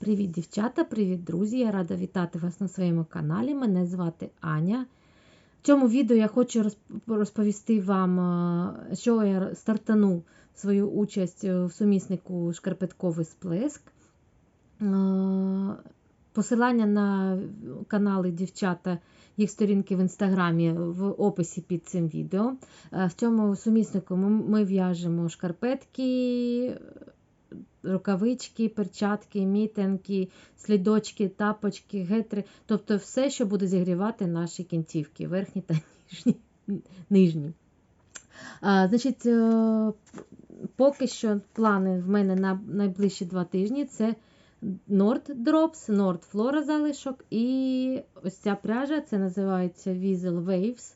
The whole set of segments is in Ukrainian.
Привіт, дівчата, привіт, друзі! Я рада вітати вас на своєму каналі. Мене звати Аня. В цьому відео я хочу розповісти вам, е, що я стартану свою участь в суміснику Шкарпетковий сплеск. Е, посилання на канали дівчата, їх сторінки в інстаграмі в описі під цим відео. Е, в цьому суміснику ми в'яжемо шкарпетки рукавички, перчатки, мітинки, слідочки, тапочки, гетри, тобто все, що буде зігрівати наші кінцівки, верхні та нижні. нижні. А, Значить, е, поки що плани в мене на найближчі два тижні це Nord Drops, Nord Flora залишок і ось ця пряжа, це називається Weasel Waves.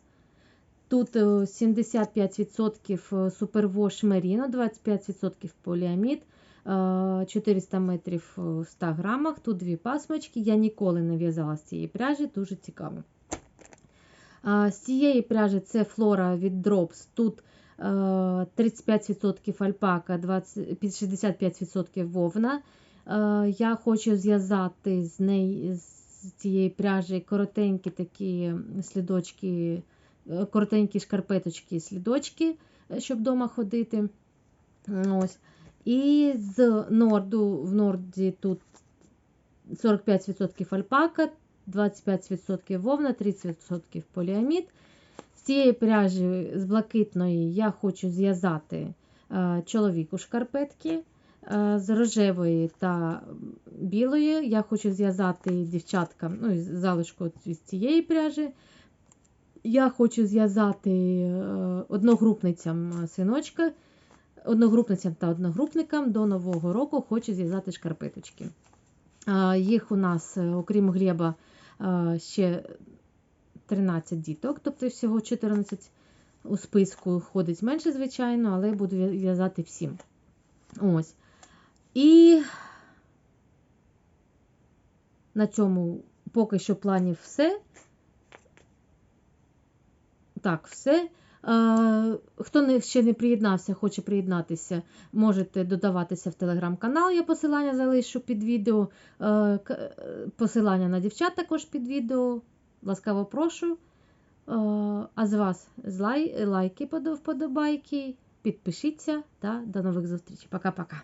Тут 75% Superwash Merino, 25% поліамід, 400 метрів в 100 грамах. Тут дві пасмочки. Я ніколи не в'язала з цієї пряжі, дуже цікаво. З цієї пряжі це флора від Drops. Тут 35% альпака, 65% вовна. Я хочу зв'язати з з цієї пряжі коротенькі такі слідочки, е, коротенькі шкарпеточки, слідочки, е, щоб вдома ходити. Ось. І з норду в норді тут 45% альпака, 25% вовна, 30% поліамід. З цієї пряжі з блакитної я хочу зв'язати е, чоловіку шкарпетки. Е, з рожевої та білої я хочу зв'язати дівчаткам ну, залишку з цієї пряжі. Я хочу зв'язати е, одногрупницям синочка одногрупницям та одногрупникам до Нового року хочу зв'язати шкарпеточки. Їх у нас, е, окрім Глеба, ще 13 діток, тобто всього 14 у списку ходить менше, звичайно, але буду в'язати всім. Ось. І на цьому поки що планів все. Так, все. Хто ще не приєднався, хоче приєднатися, можете додаватися в телеграм-канал. Я посилання залишу під відео. Посилання на дівчат також під відео. Ласкаво прошу. А з вас лайки, вподобайки, підпишіться та до нових зустрічей. Пока-пока.